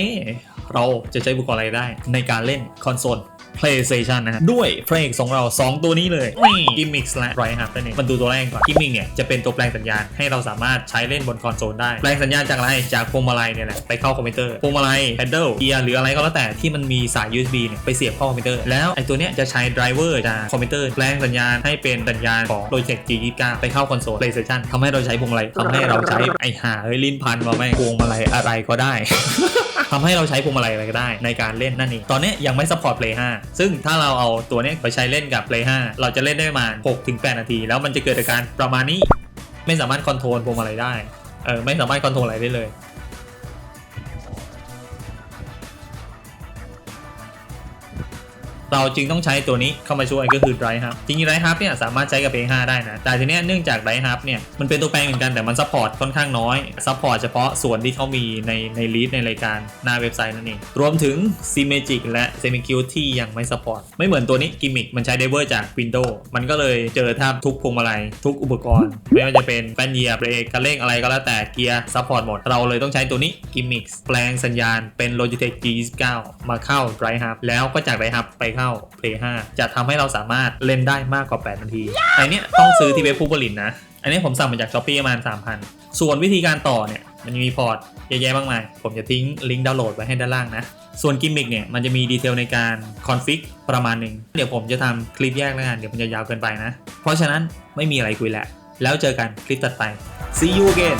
นี้เราจะใช้อุปกรณ์อะไรได้ ในการเล่นคอนโซล PlayStation นะฮะด้วยเพลงของเรา 2 ตัวนี้เลยกิมมิกและไรครับนั่นเองมันดูตัวแรกก่อนกิมมิกเนี่ยจะเป็นตัวแปลงสัญญาณให้เราสามารถใช้เล่นบนคอนโซลได้ แปลงสัญญาณจากอะไรจากพวงมาลัยเนี่ยแหละไปเข้าคอมพิวเตอร์พวงมาลัยแพดเดิลเกียร์หรืออะไรก็แล้วแต่ที่มันมีสาย USB เนี่ยไปเสียบเข้าคอมพิวเตอร์แล้วไอ้ตัวเนี้ยจะใช้ไดรเวอร์จากคอมพิวเตอร์แปลงสัญญาณให้เป็นสัญญาณของ Logitech G29 ไปเข้าคอนโซล PlayStation ทำให้เราใช้พวงมาลัยทำให้เราใช้ไอ้ห่าเฮ้ยลิ้นพันมาแม่งพวงมาลัยอะไรก็ได้ ทำให้เราใช้พวงมาลัยอะไรก็ได้ ในการเล่นนั่นเอง ตอนนี้ยังไม่ซัพพอร์ต Play 5 ซึ่งถ้าเราเอาตัวนี้ไปใช้เล่นกับ Play 5 เราจะเล่นได้ประมาณ 6-8 นาที แล้วมันจะเกิดอาการประมาณนี้ ไม่สามารถคอนโทรลพวงมาลัยได้ เออไม่สามารถคอนโทรลอะไรได้เลย เราจึงต้องใช้ตัวนี้เข้ามาช่วยก็คือ Dry Hub จริงๆ Dry Hub เนี่ยสามารถใช้กับ Play 5ได้นะ แต่ทีเนี้ยเนื่องจาก Dry Hub เนี่ยมันเป็นตัวแปลงเหมือนกันแต่มันซัพพอร์ตค่อนข้างน้อยซัพพอร์ตเฉพาะส่วนที่เขามีในในลีดในรายการหน้าเว็บไซต์นั่นเองรวมถึง c m a g i c และ s e m i q ที่ยังไม่ซัพพอร์ตไม่เหมือนตัวนี้ Gimmick มันใช้ไดเวอร์จาก Windows มันก็เลยเจอแทบทุกพวงมาลัยทุกอุปกรณ์ ไม่ว่าจะเป็นแป้นเหยียบเบรกคันเร่งอะไรก็แล้วแต่เกียร์ซัพพอร์ตหมดเราเลยต้องใช้ตัวนี้ Gimmick แปลงสัญญาณเป็น Logitech G29 มาเข้า Dry Hub แล้วก็จาก Dry Hub ไปเข้า Play 5 จะทำให้เราสามารถเล่นได้มากกว่า 8 นาทีไอเนี้ต้องซื้อที่เว็บผู้ผลิตนะ อันนี้ผมสั่งมาจาก s h อ p e e ประมาณ 3,000 ส่วนวิธีการต่อเนี่ย มันมีพอร์ตเยอะแยะมากมาย ผมจะทิ้งลิงก์ดาวน์โหลดไว้ให้ด้านล่างนะ ส่วนกิมมิกเนี่ย มันจะมีดีเทลในการคอนฟิกประมาณหนึ่งเดี๋ยวผมจะทำคลิปแยกแล้วกัน เดี๋ยวมันจะยาวเกินไปนะ เพราะฉะนั้นไม่มีอะไรคุยแล้วแล้วเจอกันคลิปตัดไป see you again